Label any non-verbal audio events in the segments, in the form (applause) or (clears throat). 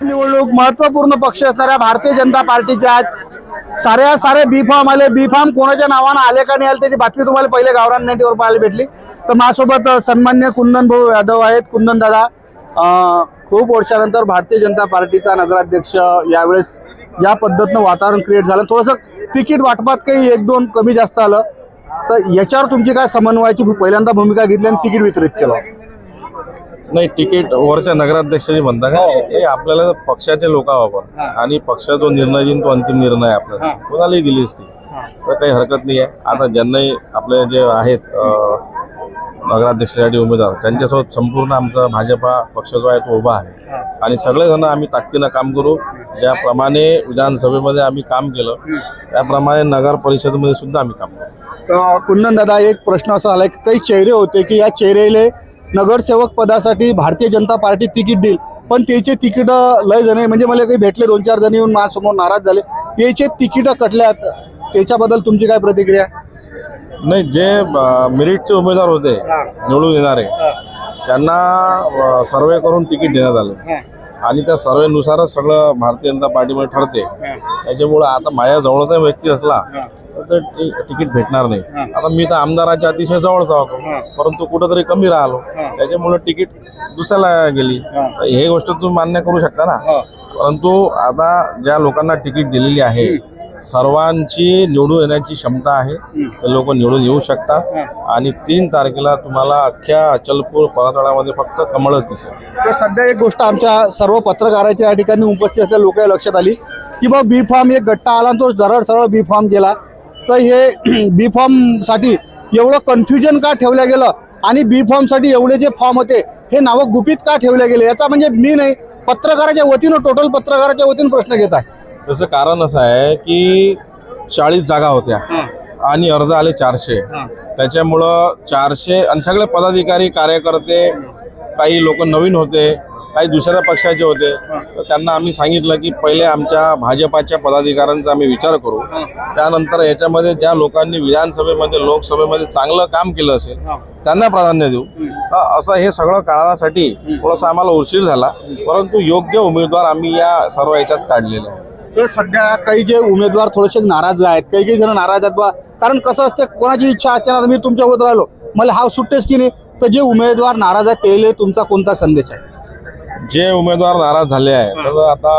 निवडणूक महत्त्वपूर्ण पक्ष असणाऱ्या भारतीय जनता पार्टीच्या आज साऱ्या सारे बी फॉर्म आले. बी फॉर्म कोणाच्या नावानं आले का नाही आले त्याची बातमी तुम्हाला पहिले गावरान नेटवर पाहायला भेटली. तर माझ्यासोबत सन्मान्य कुंदन भाऊ यादव आहेत. कुंदन दादा खूप वर्षानंतर भारतीय जनता पार्टीचा नगराध्यक्ष यावेळेस या पद्धतीनं वातावरण क्रिएट झालं. थोडंसं तिकीट वाटपात काही एक दोन कमी जास्त आलं. तर याच्यावर तुमची काय समन्वयाची पहिल्यांदा भूमिका घेतली आणि तिकीट वितरित केलं? नाही तिकीट वरच्या नगराध्यक्षाची म्हणता का हे. आपल्याला पक्षाचे लोक आपण आणि पक्ष जो निर्णय देईन तो अंतिम निर्णय आहे आपल्याला. कोणालाही दिली असती तर काही हरकत नाही आहे. आता ज्यांनाही आपले जे आहेत नगराध्यक्षासाठी उमेदवार त्यांच्यासोबत संपूर्ण आमचा भाजपा पक्ष जो आहे तो उभा आहे. आणि सगळेजण आम्ही ताकदीनं काम करू. ज्याप्रमाणे विधानसभेमध्ये आम्ही काम केलं त्याप्रमाणे नगर परिषदेमध्ये सुद्धा आम्ही काम करू. कुंदन दादा एक प्रश्न असा आलाय की काही चेहरे होते की या चेहरेले नगरसेवक पदासाठी भारतीय जनता पार्टी तिकीट देईल. पण त्याचे तिकीट लय जण म्हणजे मला काही भेटले दोन चार जण येऊन माझ्यासमोर नाराज झाले. याचे तिकीट कटल्यात. त्याच्याबद्दल तुमची काय प्रतिक्रिया? नाही जे मेरिटचे उमेदवार होते निवडून येणारे त्यांना सर्वे करून तिकीट देण्यात आलं. आणि त्या सर्वेनुसारच सगळं भारतीय जनता पार्टीमध्ये ठरते. त्याच्यामुळं आता माझ्या जवळचा व्यक्ती असला तर ते तिकीट भेटणार नाही. आता मी तर आमदाराच्या अतिशय जवळचा होतो. परंतु कुठंतरी कमी राहिलो. त्याच्यामुळे तिकीट दुसऱ्याला गेली. तर हे गोष्ट तुम्ही मान्य करू शकता ना? परंतु आता ज्या लोकांना तिकीट दिलेली आहे सर्वांची निवडून येण्याची क्षमता आहे. ते लोक निवडून येऊ शकतात. आणि तीन तारखेला तुम्हाला अख्ख्या अचलपूर परतवाड्यामध्ये फक्त कमळच दिसेल. तर सध्या एक गोष्ट आमच्या सर्व पत्रकाराच्या या ठिकाणी उपस्थित असलेल्या लोक लक्षात आली की बा बी फॉर्म एक गट्टा आला आणि तो सरळ सरळ बी फॉर्म गेला. तर हे (clears throat) बी फॉर्मसाठी एवढं कन्फ्युजन का ठेवलं गेलं? आणि बी फॉर्मसाठी एवढे जे फॉर्म होते हे नावं गुपित का ठेवले गेले? याचा म्हणजे मी नाही पत्रकाराच्या वतीनं टोटल पत्रकाराच्या वतीनं प्रश्न घेत आहे. त्याचं कारण असं आहे की चाळीस जागा होत्या आणि अर्ज आले चारशे. त्याच्यामुळं चारशे आणि सगळे पदाधिकारी कार्यकर्ते काही लोक नवीन होते. काही दुसऱ्या पक्षाचे होते. तर त्यांना आम्ही सांगितलं की पहिले आमच्या भाजपाच्या पदाधिकाऱ्यांचा आम्ही विचार करू. त्यानंतर याच्यामध्ये ज्या लोकांनी विधानसभेमध्ये लोकसभेमध्ये चांगलं काम केलं असेल त्यांना प्राधान्य देऊ. असं हे सगळं काढण्यासाठी थोडासा आम्हाला उशीर झाला. परंतु योग्य उमेदवार आम्ही या सर्व याच्यात काढलेले आहे तर सध्या काही जे उमेदवार थोडेसे नाराज आहेत काही काही जण नाराज आहेत बा. कारण कसं असते कोणाची इच्छा असते ना मी तुमच्यासोबत राहिलो. मला हा सुट्टेच की नाही? तर जे उमेदवार नाराज आहेत त्याला तुमचा कोणता संदेश आहे? जे उमेदवार नाराज झाले आहे तर आता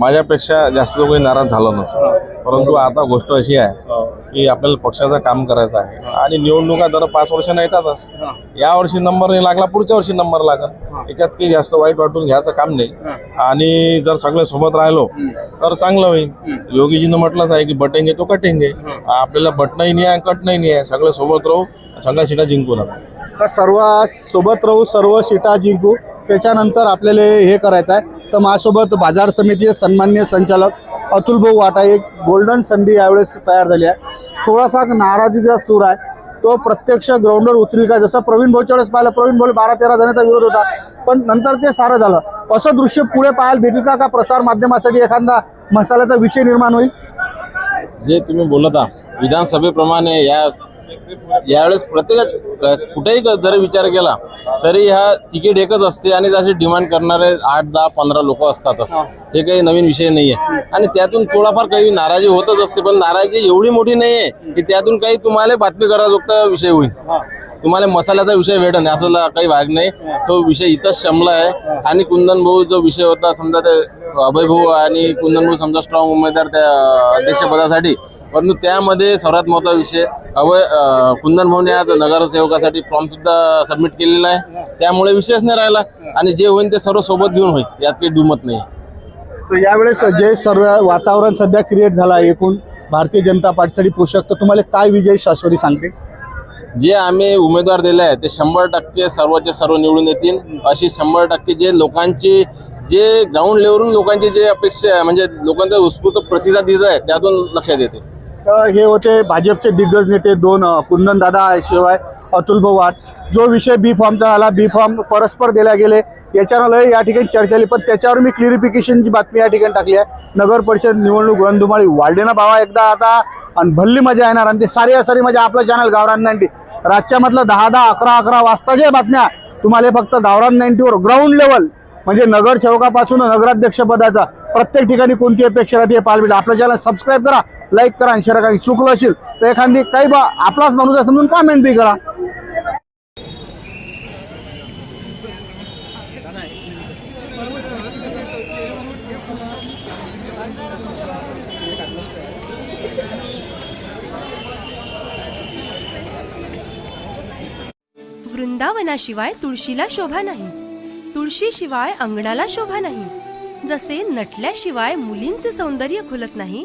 माझ्यापेक्षा जास्त कोणी नाराज झालं नसतं. परंतु आता गोष्ट अशी आहे की आपल्याला पक्षाचं काम करायचं आहे. आणि निवडणुका दर पाच वर्षांना येतातच या वर्षी नंबर नाही लागला पुढच्या वर्षी नंबर लागल. याच्यात काही जास्त वाईट वाटून घ्यायचं काम नाही. आणि जर सगळे सोबत राहिलो तर चांगलं होईल. योगीजीनं म्हटलंच आहे की बटेंगे तो कटेंगे आपल्याला बटणही नाही आहे कट नाही आहे सगळे सोबत राहू सगळ्या सीटा जिंकू नका. तर सर्व सोबत राहू सर्व सीटा जिंकू. त्याच्यानंतर आपल्याला हे करायचं आहे. तर माझ्यासोबत बाजार समितीचे सन्मान्य संचालक अतुल भाऊ वाटा एक गोल्डन संधी यावेळेस तयार झाली आहे. थोडासा नाराजीचा सूर आहे. तो प्रत्यक्ष ग्राउंडवर उतरी का जसं प्रवीण भाऊच्या वेळेस पाहिलं प्रवीण भाऊ बारा तेरा जणांचा विरोध होता. पण नंतर ते सारं झालं. असं दृश्य पुढे पाहायला भेटेल का? का प्रसार माध्यमासाठी एखादा मसाल्याचा विषय निर्माण होईल? जे तुम्ही बोलत आहात विधानसभेप्रमाणे या यावेळेस प्रत्येक कुठेही जरी विचार केला तरी ह्या तिकीट एकच असते आणि त्याची डिमांड करणारे आठ दहा पंधरा लोक असतातच. हे. काही नवीन विषय नाहीये. आणि त्यातून थोडाफार काही नाराजी होतच असते पण नाराजी एवढी मोठी नाहीये की त्यातून काही तुम्हाला बातमी कराजोगत विषय होईल. तुम्हाला मसाल्याचा विषय भेटन याचा काही भाग नाही. तो विषय इथंच शमला आहे. आणि कुंदन भाऊ जो विषय होता समजा ते अभय भाऊ आणि कुंदन भाऊ समजा स्ट्रॉंग उमेदवार त्या अध्यक्षपदासाठी. परंतु त्यामध्ये सर्वात महत्त्वाचा विषय अभय अं, कुंदन भाऊने आज नगरसेवकासाठी फॉर्म सुद्धा सबमिट केलेला आहे. त्यामुळे विषयच नाही राहिला. आणि जे होईल ते सर्व सोबत घेऊन होईल. यात काही दुमत नाही. तर यावेळेस जे सर्व वातावरण सध्या क्रिएट झालं आहे एकूण भारतीय जनता पार्टीसाठी पोषक तर तुम्हाला काय विजय शाश्वती सांगते? जे आम्ही उमेदवार दिले आहे ते शंभर टक्के सर्वचे सर्व निवडून येतील. अशी शंभर टक्के जे लोकांची जे ग्राउंड लेवलवरून लोकांची जे अपेक्षा म्हणजे लोकांचा उत्स्फूर्त प्रतिसाद दिला आहे त्यातून लक्षात येते हे होते भाजपचे दिग्गज नेते दोन कुंदन दादा शिवाय अतुल पवार वाट. जो विषय बी फॉर्मचा आला बी फॉर्म परस्पर दिला गेले याच्यानं लय या ठिकाणी चर्चा झाली पण त्याच्यावर मी क्लिअरिफिकेशनची बातमी या ठिकाणी टाकली आहे. नगर परिषद निवडणूक रणधुमाळी वाढले ना भावा एकदा आता आणि भल्ली मजा येणार आणि ते सारी सारी मजा आपलं चॅनल गावरान नाईन्टी. रातच्या मधलं दहा दहा अकरा अकरा वाजता जे बातम्या तुम्हाला फक्त गावरान नाईन्टीवर ग्राउंड लेवल म्हणजे नगरसेवकापासून नगराध्यक्ष पदाचा प्रत्येक ठिकाणी कोणती अपेक्षा राहते हे पाहायला आपलं चॅनल सबस्क्राईब करा लाईक करा आणि शेअर करा. चुकलं असेल तर एखादी काही बा आपलाच माणूस आहे समजून कमेंट बी करा. वृंदावनाशिवाय तुळशीला शोभा नाही. तुळशीशिवाय अंगणाला शोभा नाही. जसे नटल्याशिवाय मुलींचे सौंदर्य खुलत नाही